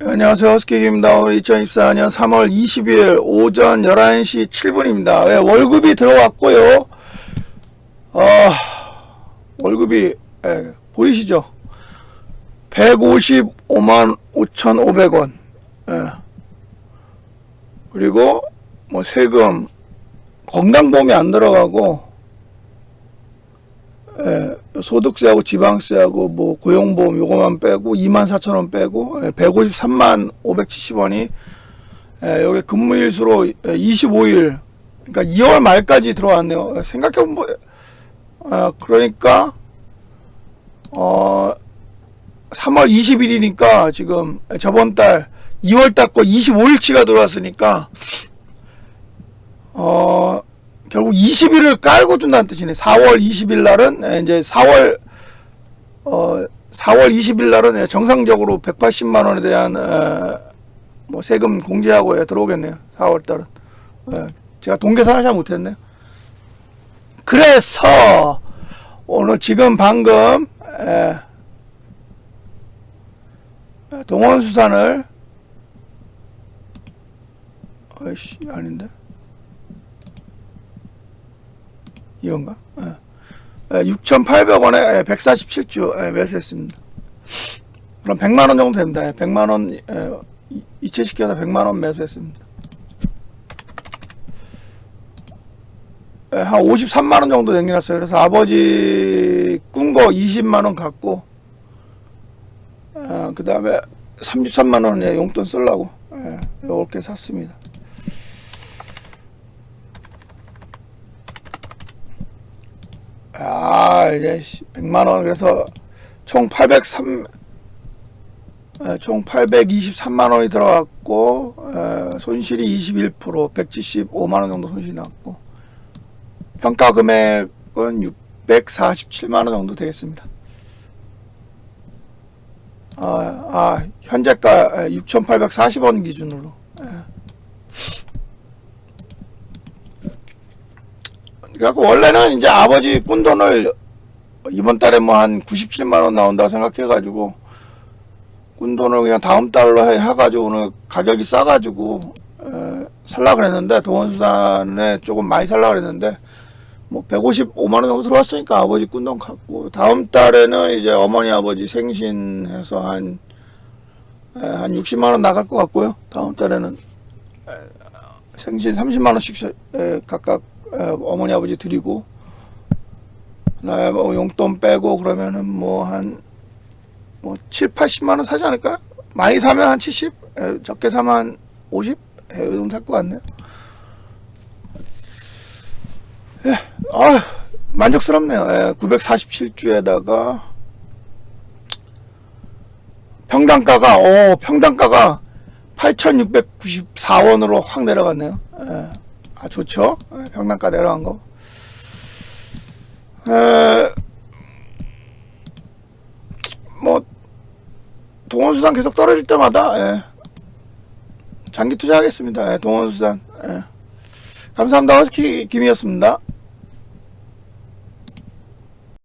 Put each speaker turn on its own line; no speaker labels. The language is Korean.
안녕하세요. 허스키입니다. 오늘 2024년 3월 20일 오전 11시 7분입니다. 예, 월급이 들어왔고요. 어, 월급이, 예, 보이시죠? 155만 5,500원. 예. 그리고, 뭐, 세금, 건강보험이 안 들어가고, 예, 소득세하고 지방세하고 뭐 고용보험 요거만 빼고 2만 4천 원 빼고 예, 153만 570원이 예, 여기 근무일수로 예, 25일 그러니까 2월 말까지 들어왔네요. 예, 생각해보면 뭐, 아, 그러니까 어 3월 20일이니까 지금 저번 달 2월 달 거 25일치가 들어왔으니까 어 결국 20일을 깔고 준다는 뜻이네. 4월 20일 날은 예, 이제 4월 어 4월 20일 날은 예, 정상적으로 180만 원에 대한 에, 뭐 세금 공제하고 예, 들어오겠네요. 4월 달은. 예, 제가 동계산을 잘 못했네요. 그래서 오늘 지금 방금 에, 동원수산을 아이씨 아닌데 이건가? 예. 6,800원에 147주 매수했습니다. 그럼 100만 원 정도 됩니다. 예, 100만 원 예, 이- 이체시켜서 100만 원 매수했습니다. 예, 한 53만 원 정도 남겨놨어요. 그래서 아버지 꾼거 20만 원 갖고 그 다음에 33만 원 예, 용돈 쓰려고 예, 이렇게 샀습니다. 아 이제 100만 원 그래서 총 803, 에, 총 823만 원이 들어갔고 에, 손실이 21% 175만 원 정도 손실이 났고 평가 금액은 647만 원 정도 되겠습니다. 아, 아 현재가 6,840원 기준으로. 그래갖고 원래는 이제 아버지 꾼 돈을 이번 달에 뭐 한 97만 원 나온다고 생각해가지고 꾼 돈을 그냥 다음 달로 해, 해가지고 오늘 가격이 싸가지고 에, 살라 그랬는데 동원수산에 조금 많이 살라 그랬는데 뭐 155만 원 정도 들어왔으니까 아버지 꾼 돈 갖고 다음 달에는 이제 어머니 아버지 생신해서 한 에, 한 60만 원 나갈 것 같고요. 다음 달에는 에, 생신 30만 원씩 에, 각각 에, 어머니 아버지 드리고 그다음에 뭐 용돈 빼고 그러면은 뭐 한뭐 7, 80만 원 사지 않을까요? 많이 사면 한 70, 에, 적게 사면 한 50? 에, 이 정도 살것 같네요. 예, 아 만족스럽네요. 예, 947주에다가 평당가가 오 평당가가 8,694원으로 확 내려갔네요. 예, 아 좋죠. 예, 평당가 내려간 거. 에, 뭐 동원수산 계속 떨어질 때마다 예, 장기 투자하겠습니다. 예, 동원수산. 예. 감사합니다. 허스키 김이었습니다.